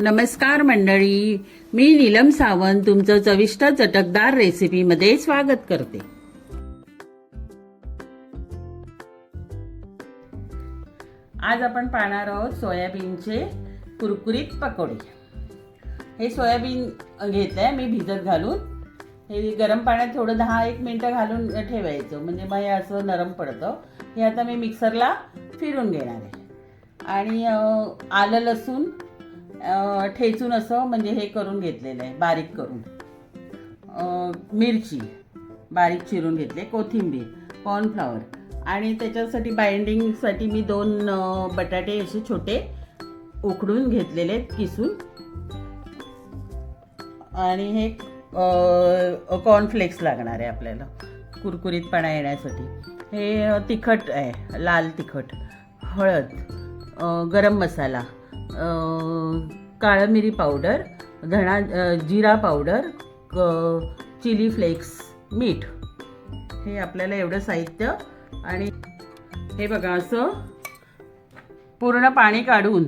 नमस्कार मंडळी. मी नीलम सावंत तुमचं चविष्ट चटकदार रेसिपीमध्ये स्वागत करते. आज आपण पाहणार आहोत सोयाबीनचे कुरकुरीत पकोडे. हे सोयाबीन घेतलंय मी भिजत घालून. हे गरम पाण्यात थोडं दहा एक मिनटं घालून ठेवायचं. म्हणजे मग हे असं नरम पडतं. हे आता मी मिक्सरला फिरून घेणार आहे. आणि आलं लसूण ठेचून असं म्हणजे हे करून घेतलेलं आहे बारीक करून. मिरची बारीक चिरून घेतले कोथिंबीर कॉर्नफ्लॉवर आणि त्याच्यासाठी बाइंडिंगसाठी मी दोन बटाटे असे छोटे उकडून घेतलेले आहेत किसून. आणि हे कॉर्नफ्लेक्स लागणार आहे आपल्याला कुरकुरीतपणा येण्यासाठी. हे तिखट आहे लाल तिखट हळद गरम मसाला काळं मिरी पावडर धणा जिरा पावडर क चिली फ्लेक्स मीठ. हे आपल्याला एवढं साहित्य आणि हे बघा असं पूर्ण पाणी काढून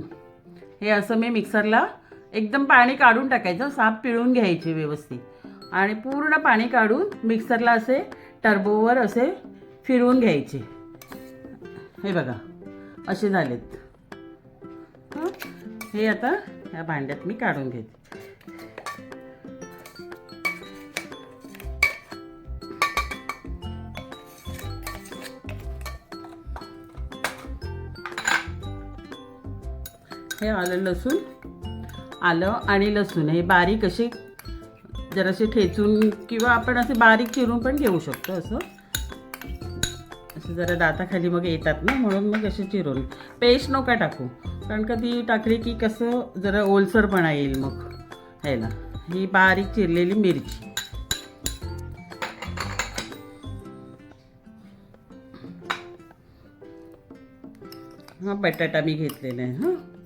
हे असं मी मिक्सरला एकदम पाणी काढून टाकायचं साप पिळून घ्यायचे व्यवस्थित. आणि पूर्ण पाणी काढून मिक्सरला असे टर्बोवर असे फिरवून घ्यायचे. हे बघा असे झालेत. हे आता ह्या भांड्यात मी काढून घेते. हे आलं लसूण आलं आणि लसूण. हे बारीक असे जरासे ठेचून किंवा आपण असे बारीक चिरून पण घेऊ शकतो असं. असं जरा दाताखाली मग येतात ना म्हणून मग असे चिरून. पेस्ट नका टाकू. कारण का ती टाकली की कसं जरा ओलसरपणा येईल मग. ह्याला ही बारीक चिरलेली मिरची. हा बटाटा मी घेतलेला आहे हां.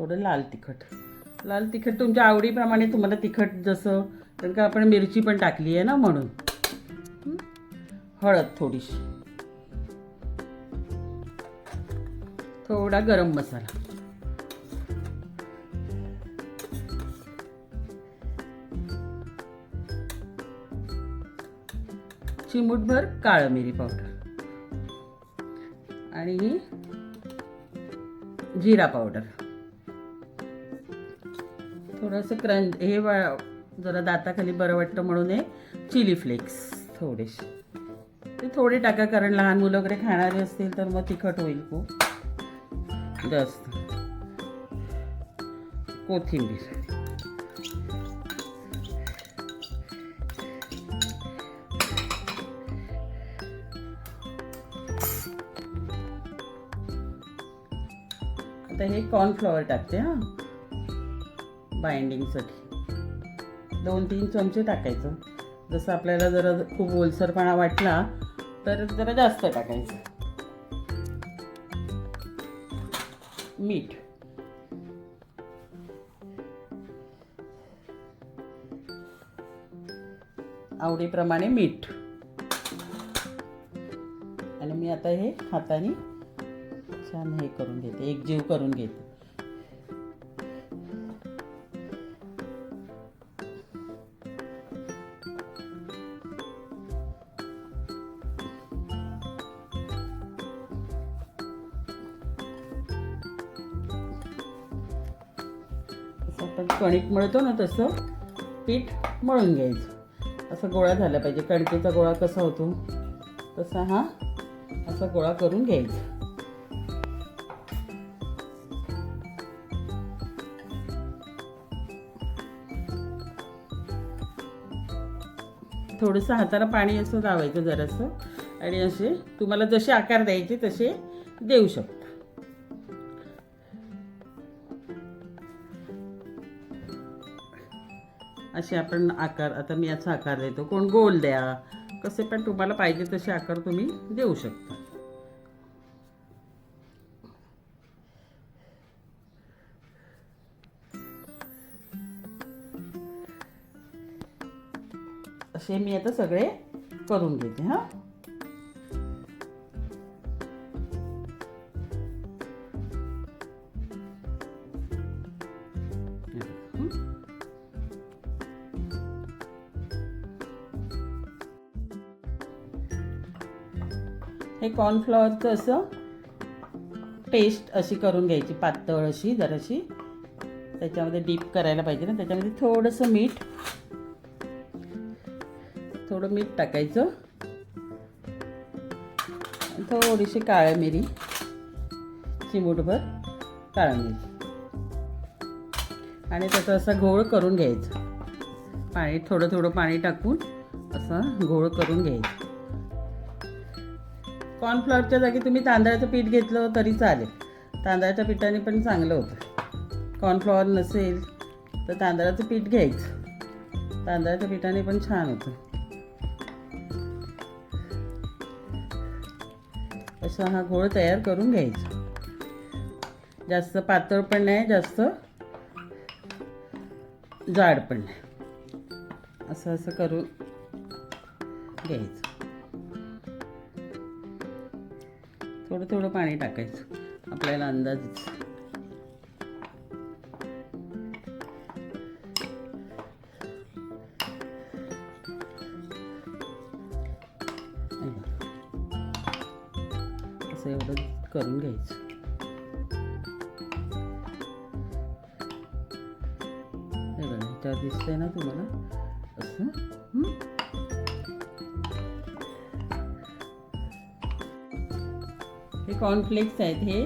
थोडं लाल तिखट. लाल तिखट तुमच्या आवडीप्रमाणे तुम्हाला तिखट जसं कारण का आपण मिरची पण टाकली आहे ना म्हणून. हळद थोडीशी. थोडा गरम मसाला. चिमूटभर काळं मिरी पावडर. आणि जिरा पावडर. थोडंसं क्रंच हे वा- जरा दाताखाली बरं वाटतं म्हणून हे चिली फ्लेक्स थोडेसे. ते थोडे टाका कारण लहान मुलं वगैरे खाणारे असतील तर मग तिखट होईल खूप. जास्त. कोथिंबीर. आता हे कॉर्नफ्लॉवर टाकते हां. बाइंडिंगसाठी दोन तीन चमचे टाकायचं. जसं आपल्याला जरा खूप ओलसरपणा वाटला तर जरा जास्त टाकायचं. मीठ. आवडीप्रमाणे मीठ. आणि मी आता हे हाताने छान हे करून घेते एकजीव करून घेते. आपण कणिक मळतो ना तसं पीठ मळून घ्यायचं. असं गोळा झाला पाहिजे. कणकेचा गोळा कसा होतो? तसा हा असा गोळा करून घ्यायचा. थोडंसं हाताला पाणी असं लावायचं जरासं. आणि असे तुम्हाला जसे आकार द्यायचे तसे देऊ शकतो. असे आपण आकार आता मी याचा आकार देतो. कोण गोल द्या. कसे पण तुम्हाला पाहिजे तसे आकार तुम्ही देऊ शकता. असे मी आता सगळे करून घेते हां. कॉर्नफ्लॉवरचं असं पेस्ट अशी करून घ्यायची पातळ अशी जराशी. त्याच्यामध्ये डीप करायला पाहिजे ना त्याच्यामध्ये थोडंसं मीठ. थोडं मीठ टाकायचं. थोडीशी काळ्या मिरी चिमूटभर काळ्या मिरी. आणि त्याचा असा घोळ करून घ्यायचं. पाणी थोडं थोडं पाणी टाकून असा घोळ करून घ्यायचं. कॉर्नफ्लॉवरच्या जागी तुम्ही तांदळाचं पीठ घेतलं तरी चालेल. तांदळाच्या पिठाने पण चांगलं होतं. कॉर्नफ्लॉवर नसेल तर तांदळाचं पीठ घ्यायचं. तांदळाच्या पिठाने पण छान होतं. असा हा घोळ तयार करून घ्यायचा. जास्त पातळ पण नाही जास्त जाड पण नाही. असं असं करून घ्यायचं. थोडं थोडं पाणी टाकायचं. आपल्याला अंदाजच. असं एवढं करून घ्यायचं. हे बघा ह्याच्यावर दिसतंय ना तुम्हाला असं हं? कॉर्नफ्लेक्स आहेत हे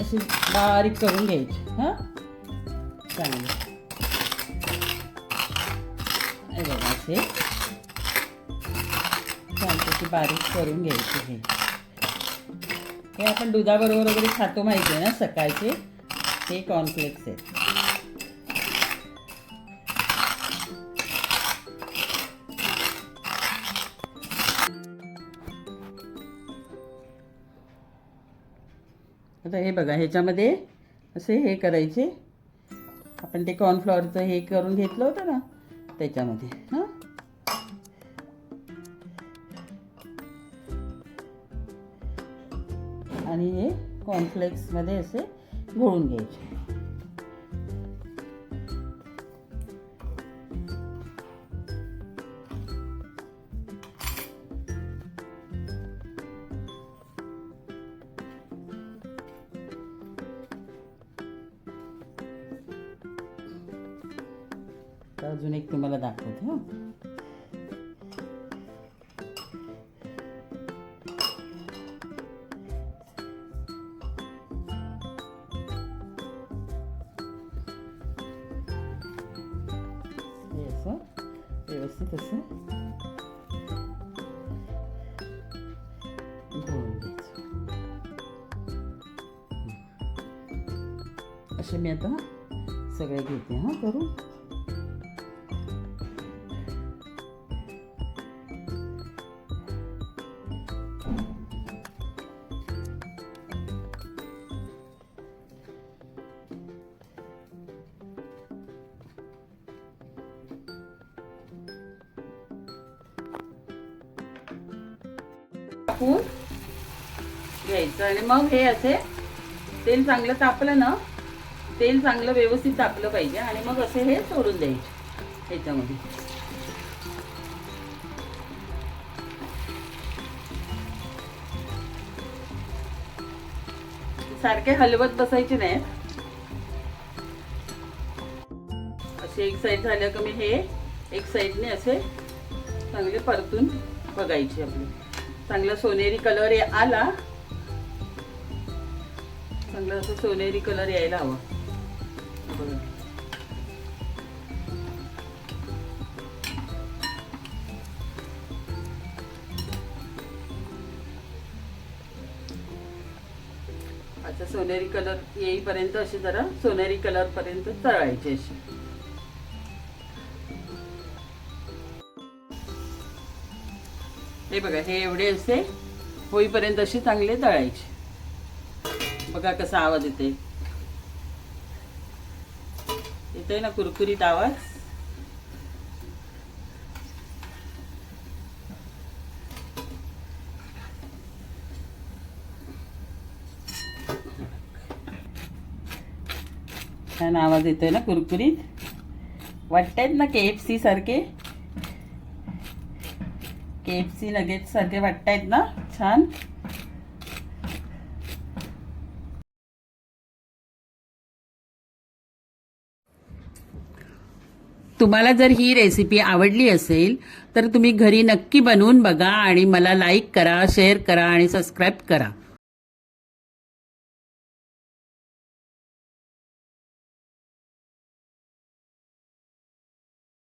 असे बारीक करून घ्यायचे हाँ? चांगले बघा असे छानपैकी बारीक करून घ्यायचे हे। हे आपण दुधाबरोबर वगैरे खातो माहिती आहे ना सकाळचे हे कॉर्नफ्लेक्स आहेत आता हे बघा ह्याच्यामध्ये असे हे करायचे. आपण ते कॉर्नफ्लॉवरचं हे करून घेतलं होतं ना त्याच्यामध्ये हां? आणि हे कॉर्नफ्लेक्समध्ये असे घोळून घ्यायचे. आता अजून एक तुम्हाला दाखवते हां. व्यवस्थित असं. असे मी आता सगळे घेते हां करून. टाकून घ्यायचं. आणि मग हे असे तेल चांगलं तापलं ना तेल चांगलं व्यवस्थित तापलं पाहिजे. आणि मग असे हे सोडून द्यायचे ह्याच्यामध्ये. सारखे हलवत बसायचे नाही असे एक साईड झाल्या का मी हे एक साईडने असे चांगले परतून बघायचे आपले. चांगला सोनेरी कलर आला. चांगला असं सोनेरी कलर यायला हवा. बघा. आता सोनेरी कलर येईपर्यंत असे जरा सोनेरी कलर पर्यंत तळायचे असे हे बघा हे एवढे असते होईपर्यंत असे चांगले तळायचे. बघा कसा आवाज येते येतोय ना कुरकुरीत आवाज? छान आवाज येतोय ना कुरकुरीत? वाटतायत ना के एफ सी सारखे? के एफ सी लगेच सारखे वाटतायत ना? छान. तुम्हाला जर ही रेसिपी आवडली असेल तर तुम्ही घरी नक्की बनवून बघा आणि मला लाईक करा शेअर करा आणि सबस्क्राईब करा.